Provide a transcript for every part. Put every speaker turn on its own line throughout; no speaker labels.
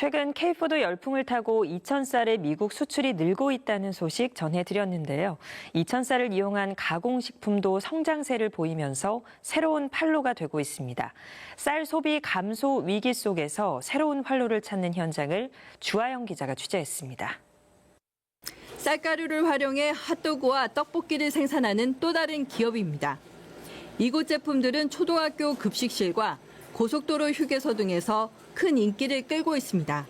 최근 K푸드 열풍을 타고 이천쌀의 미국 수출이 늘고 있다는 소식 전해드렸는데요. 이천쌀을 이용한 가공식품도 성장세를 보이면서 새로운 판로가 되고 있습니다. 쌀 소비 감소 위기 속에서 새로운 활로를 찾는 현장을 주하영 기자가 취재했습니다.
쌀가루를 활용해 핫도그와 떡볶이를 생산하는 또 다른 기업입니다. 이곳 제품들은 초등학교 급식실과 고속도로 휴게소 등에서 큰 인기를 끌고 있습니다.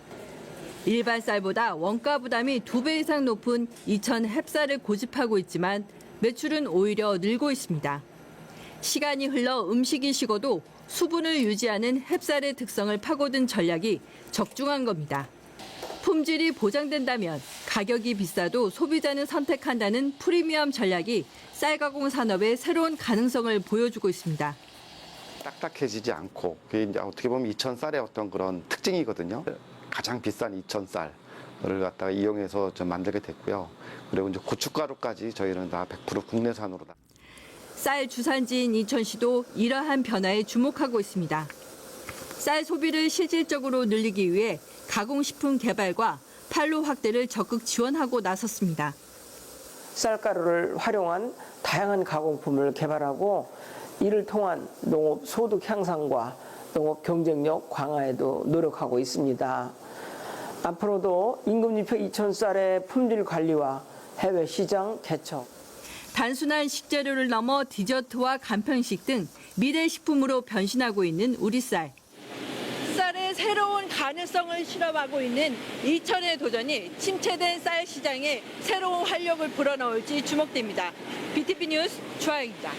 일반 쌀보다 원가 부담이 두 배 이상 높은 이천 햅쌀을 고집하고 있지만 매출은 오히려 늘고 있습니다. 시간이 흘러 음식이 식어도 수분을 유지하는 햅쌀의 특성을 파고든 전략이 적중한 겁니다. 품질이 보장된다면 가격이 비싸도 소비자는 선택한다는 프리미엄 전략이 쌀 가공 산업의 새로운 가능성을 보여주고 있습니다.
딱딱해지지 않고 그게 이제 어떻게 보면 이천 쌀의 어떤 그런 특징이거든요. 가장 비싼 이천 쌀을 갖다가 이용해서 좀 만들게 됐고요. 그리고 이제 고춧가루까지 저희는 다 100% 국내산으로 다.
쌀 주산지인 인천시도 이러한 변화에 주목하고 있습니다. 쌀 소비를 실질적으로 늘리기 위해 가공식품 개발과 판로 확대를 적극 지원하고 나섰습니다.
쌀가루를 활용한 다양한 가공품을 개발하고 이를 통한 농업 소득 향상과 농업 경쟁력 강화에도 노력하고 있습니다. 앞으로도 임금지표 2천쌀의 품질 관리와 해외 시장 개척,
단순한 식재료를 넘어 디저트와 간편식 등 미래 식품으로 변신하고 있는 우리 쌀. 쌀의 새로운 가능성을 실험하고 있는 이천의 도전이 침체된 쌀 시장에 새로운 활력을 불어넣을지 주목됩니다. BTV 뉴스 주하영입니다.